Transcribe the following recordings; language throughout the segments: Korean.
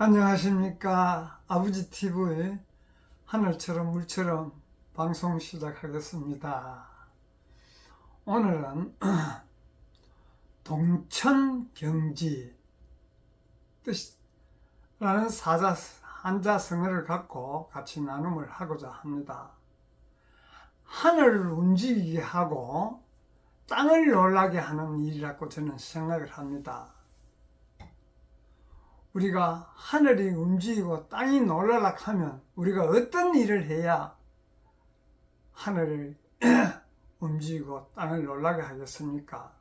안녕하십니까 아버지 TV의 하늘처럼 물처럼 방송 시작하겠습니다. 오늘은 동천경지 뜻이라는 사자 한자성어를 갖고 같이 나눔을 하고자 합니다. 하늘을 움직이게 하고 땅을 놀라게 하는 일이라고 저는 생각을 합니다. 우리가 하늘이 움직이고 땅이 놀라락 하면 우리가 어떤 일을 해야 하늘을 움직이고 땅을 놀라게 하겠습니까?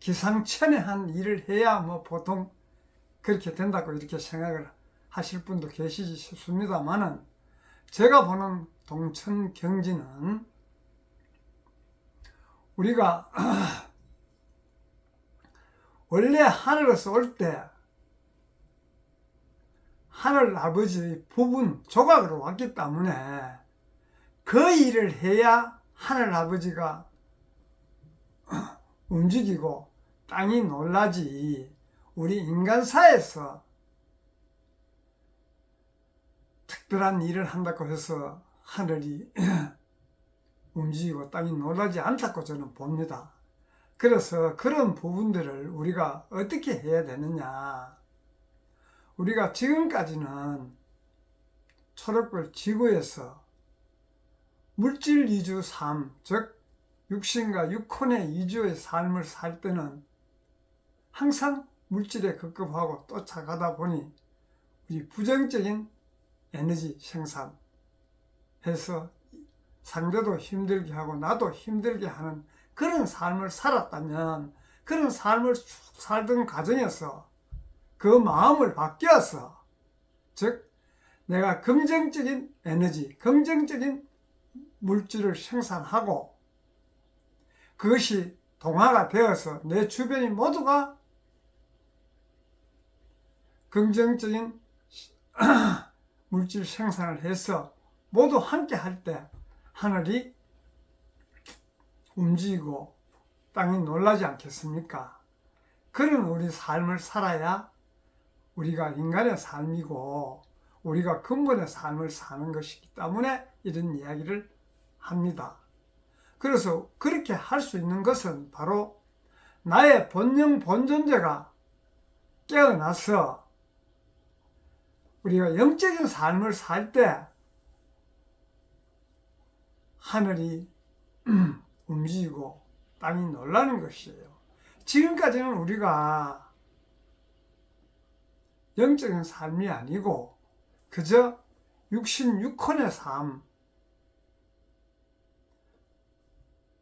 기상천외한 일을 해야 뭐 보통 그렇게 된다고 이렇게 생각을 하실 분도 계시지 싶습니다만은 제가 보는 동천 경지는 우리가 원래 하늘에서 올 때 하늘 아버지의 부분 조각으로 왔기 때문에 그 일을 해야 하늘 아버지가 움직이고 땅이 놀라지 우리 인간사에서 특별한 일을 한다고 해서 하늘이 움직이고 땅이 놀라지 않다고 저는 봅니다. 그래서 그런 부분들을 우리가 어떻게 해야 되느냐. 우리가 지금까지는 초록별 지구에서 물질 이주 삶, 즉 육신과 육혼의 이주의 삶을 살 때는 항상 물질에 급급하고 쫓아가다 보니 우리 부정적인 에너지 생산 해서 상대도 힘들게 하고 나도 힘들게 하는 그런 삶을 살았다면 그런 삶을 쭉 살던 과정에서 그 마음을 바뀌어서 즉 내가 긍정적인 에너지, 긍정적인 물질을 생산하고 그것이 동화가 되어서 내 주변이 모두가 긍정적인 물질 생산을 해서 모두 함께 할 때 하늘이 움직이고 땅이 놀라지 않겠습니까? 그런 우리 삶을 살아야 우리가 인간의 삶이고 우리가 근본의 삶을 사는 것이기 때문에 이런 이야기를 합니다. 그래서 그렇게 할 수 있는 것은 바로 나의 본능 본존재가 깨어나서 우리가 영적인 삶을 살 때 하늘이 움직이고 땅이 놀라는 것이에요. 지금까지는 우리가 영적인 삶이 아니고 그저 육신 육혼의 삶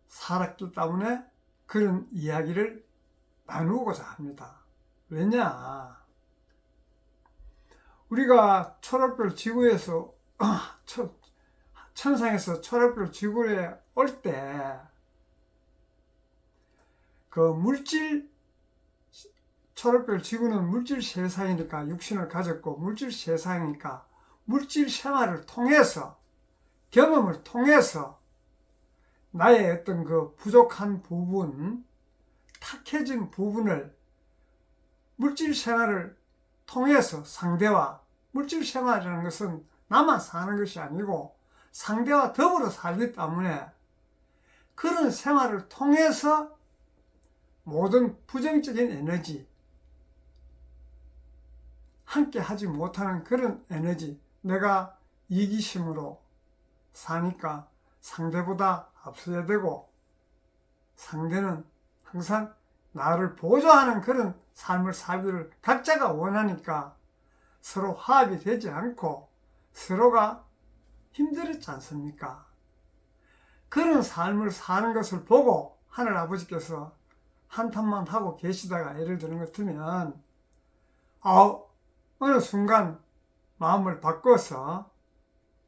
살았기 때문에 그런 이야기를 나누고자 합니다. 왜냐? 우리가 초록별 지구에서 천상에서 초록별 지구에 올 때 그 물질 초록별 지구는 물질 세상이니까 육신을 가졌고 물질 세상이니까 물질 생활을 통해서 경험을 통해서 나의 어떤 그 부족한 부분, 탁해진 부분을 물질 생활을 통해서 상대와 물질 생활이라는 것은 나만 사는 것이 아니고 상대와 더불어 살기 때문에 그런 생활을 통해서 모든 부정적인 에너지, 함께 하지 못하는 그런 에너지, 내가 이기심으로 사니까 상대보다 앞서야 되고 상대는 항상 나를 보조하는 그런 삶을 살기를 각자가 원하니까 서로 화합이 되지 않고 서로가 힘들었지 않습니까? 그런 삶을 사는 것을 보고 하늘 아버지께서 한탄만 하고 계시다가 예를 드는 것 같으면 아 어느 순간 마음을 바꿔서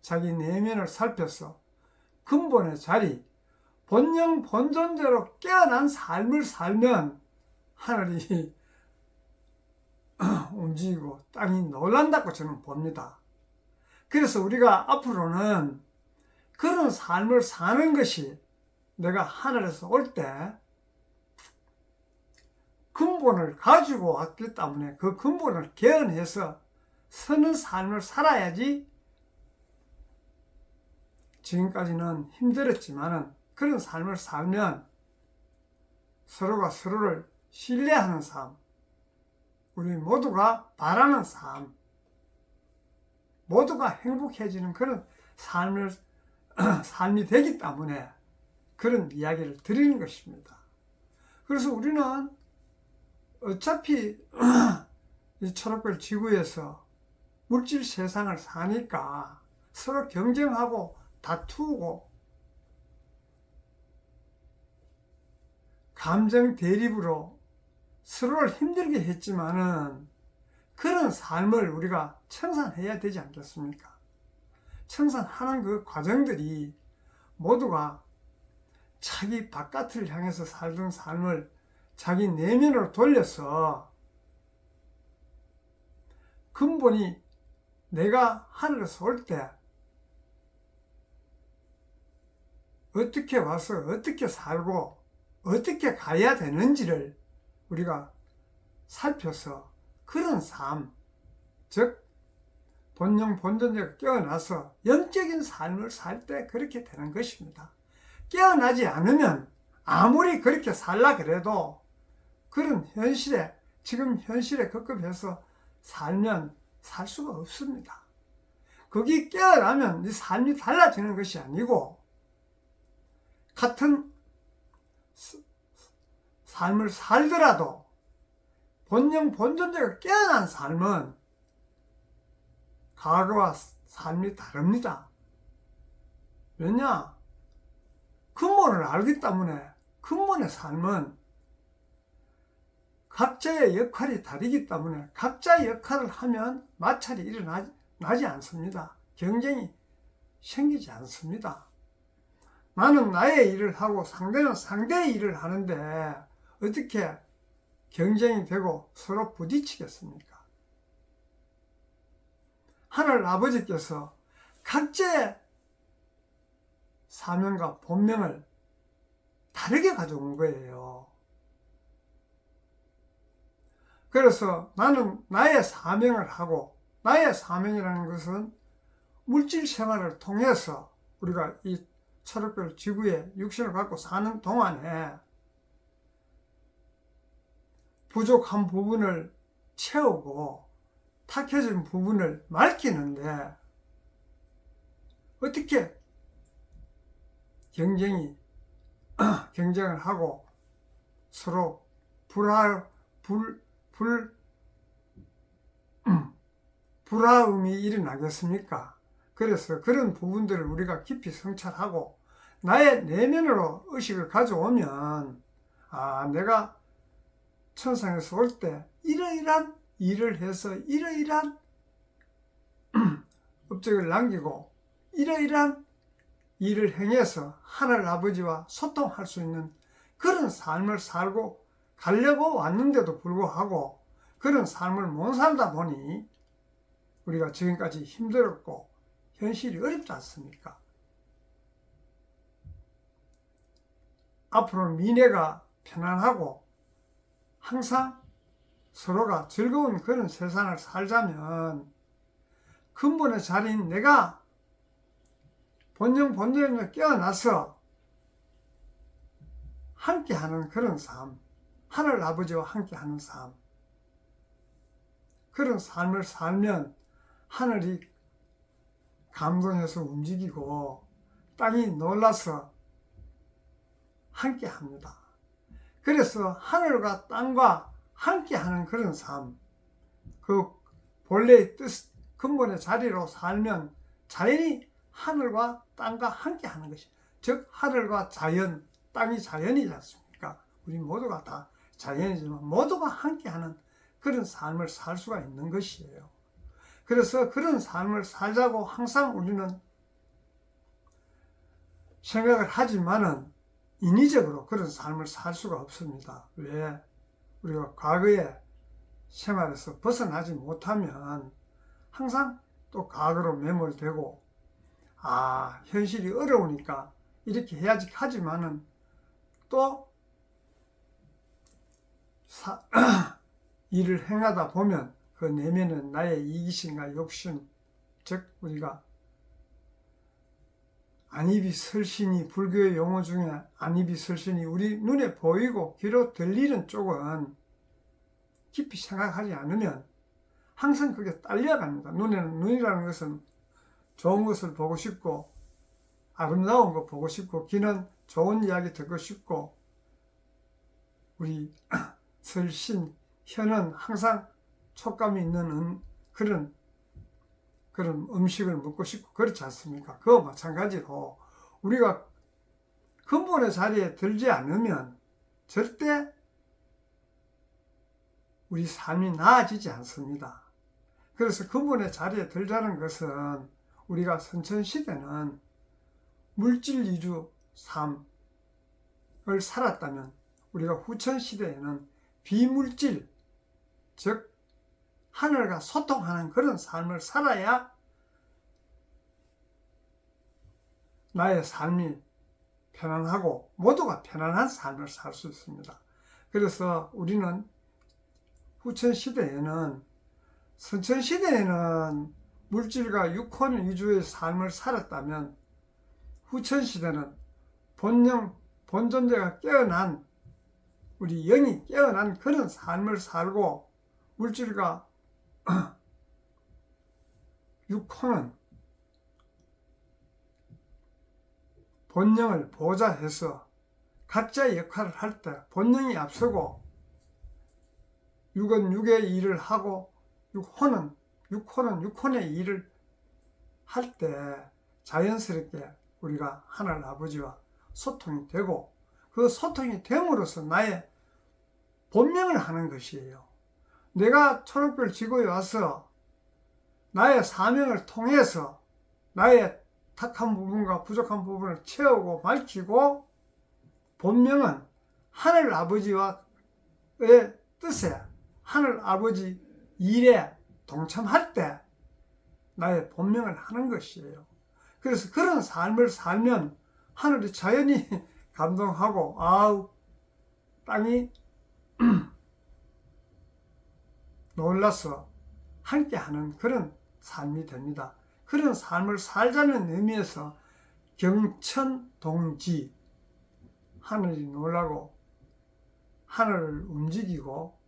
자기 내면을 살펴서 근본의 자리, 본영 본존대로 깨어난 삶을 살면 하늘이 움직이고 땅이 놀란다고 저는 봅니다. 그래서 우리가 앞으로는 그런 삶을 사는 것이 내가 하늘에서 올 때 근본을 가지고 왔기 때문에 그 근본을 개헌해서 서는 삶을 살아야지 지금까지는 힘들었지만은 그런 삶을 살면 서로가 서로를 신뢰하는 삶, 우리 모두가 바라는 삶, 모두가 행복해지는 그런 삶을 삶이 되기 때문에 그런 이야기를 드리는 것입니다. 그래서 우리는 어차피 이 초록별 지구에서 물질 세상을 사니까 서로 경쟁하고 다투고 감정 대립으로 서로를 힘들게 했지만은 그런 삶을 우리가 청산해야 되지 않겠습니까? 청산하는 그 과정들이 모두가 자기 바깥을 향해서 살던 삶을 자기 내면으로 돌려서 근본이 내가 하늘에서 올 때 어떻게 와서 어떻게 살고 어떻게 가야 되는지를 우리가 살펴서 그런 삶, 즉 본영 본전제가 깨어나서 영적인 삶을 살 때 그렇게 되는 것입니다. 깨어나지 않으면 아무리 그렇게 살라 그래도 그런 현실에 지금 현실에 급급해서 살면 살 수가 없습니다. 거기 깨어나면 이 삶이 달라지는 것이 아니고 같은 삶을 살더라도 본영 본존재가 깨어난 삶은 과거와 삶이 다릅니다. 왜냐? 근본을 알기 때문에 근본의 삶은 각자의 역할이 다르기 때문에 각자의 역할을 하면 마찰이 일어나지 않습니다. 경쟁이 생기지 않습니다. 나는 나의 일을 하고 상대는 상대의 일을 하는데 어떻게 경쟁이 되고 서로 부딪히겠습니까? 하늘 아버지께서 각자의 사명과 본명을 다르게 가져온 거예요. 그래서 나는 나의 사명을 하고 나의 사명이라는 것은 물질 생활을 통해서 우리가 이 초록별 지구에 육신을 갖고 사는 동안에 부족한 부분을 채우고 탁해진 부분을 맑히는데 어떻게 경쟁이 경쟁을 하고 서로 불화 불, 불 불화음이 일어나겠습니까? 그래서 그런 부분들을 우리가 깊이 성찰하고 나의 내면으로 의식을 가져오면 아 내가 천상에서 올 때 이러이러한 일을 해서 이러이러한 업적을 남기고 이러이러한 일을 행해서 하늘 아버지와 소통할 수 있는 그런 삶을 살고 가려고 왔는데도 불구하고 그런 삶을 못 살다 보니 우리가 지금까지 힘들었고 현실이 어렵지 않습니까? 앞으로 미래가 편안하고 항상 서로가 즐거운 그런 세상을 살자면 근본의 자리인 내가 본영 본전에 깨어나서 함께하는 그런 삶, 하늘 아버지와 함께 하는 삶, 그런 삶을 살면 하늘이 감동해서 움직이고 땅이 놀라서 함께 합니다. 그래서 하늘과 땅과 함께 하는 그런 삶, 그 본래의 뜻, 근본의 자리로 살면 자연히 하늘과 땅과 함께 하는 것이, 즉 하늘과 자연, 땅이 자연이지 않습니까? 우리 모두가 다 자연이지만 모두가 함께하는 그런 삶을 살 수가 있는 것이에요. 그래서 그런 삶을 살자고 항상 우리는 생각을 하지만은 인위적으로 그런 삶을 살 수가 없습니다. 왜? 우리가 과거의 생활에서 벗어나지 못하면 항상 또 과거로 매몰되고 아 현실이 어려우니까 이렇게 해야지 하지만은 또 사, 일을 행하다 보면 그 내면은 나의 이기심과 욕심, 즉 우리가 안입이 설신이 불교의 용어 중에 안입이 설신이 우리 눈에 보이고 귀로 들리는 쪽은 깊이 생각하지 않으면 항상 그게 딸려갑니다. 눈에는 눈이라는 것은 좋은 것을 보고 싶고 아름다운 거 보고 싶고 귀는 좋은 이야기 듣고 싶고 우리 설신 혀는 항상 촉감이 있는 음- 그런 그런 음식을 먹고 싶고 그렇지 않습니까? 그와 마찬가지로 우리가 근본의 자리에 들지 않으면 절대 우리 삶이 나아지지 않습니다. 그래서 근본의 자리에 들자는 것은 우리가 선천시대는 물질 위주 삶을 살았다면 우리가 후천시대에는 비물질, 즉 하늘과 소통하는 그런 삶을 살아야 나의 삶이 편안하고 모두가 편안한 삶을 살 수 있습니다. 그래서 우리는 후천 시대에는 선천 시대에는 물질과 육혼 위주의 삶을 살았다면 후천 시대는 본영 본존재가 깨어난 우리 영이 깨어난 그런 삶을 살고 물질과 육혼은 본령을 보좌해서 각자의 역할을 할 때 본령이 앞서고 육은 육의 일을 하고 육혼은 육혼은 육혼의 일을 할 때 자연스럽게 우리가 하늘 아버지와 소통이 되고 그 소통이 됨으로써 나의 본명을 하는 것이에요. 내가 초록별 지구에 와서 나의 사명을 통해서 나의 탁한 부분과 부족한 부분을 채우고 밝히고 본명은 하늘 아버지와의 뜻에 하늘 아버지 일에 동참할 때 나의 본명을 하는 것이에요. 그래서 그런 삶을 살면 하늘이 자연히 감동하고 아우 땅이 놀라서 함께하는 그런 삶이 됩니다. 그런 삶을 살자는 의미에서 경천동지 하늘이 놀라고 하늘을 움직이고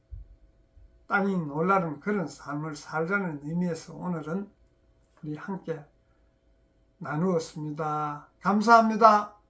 땅이 놀라는 그런 삶을 살자는 의미에서 오늘은 우리 함께 나누었습니다. 감사합니다.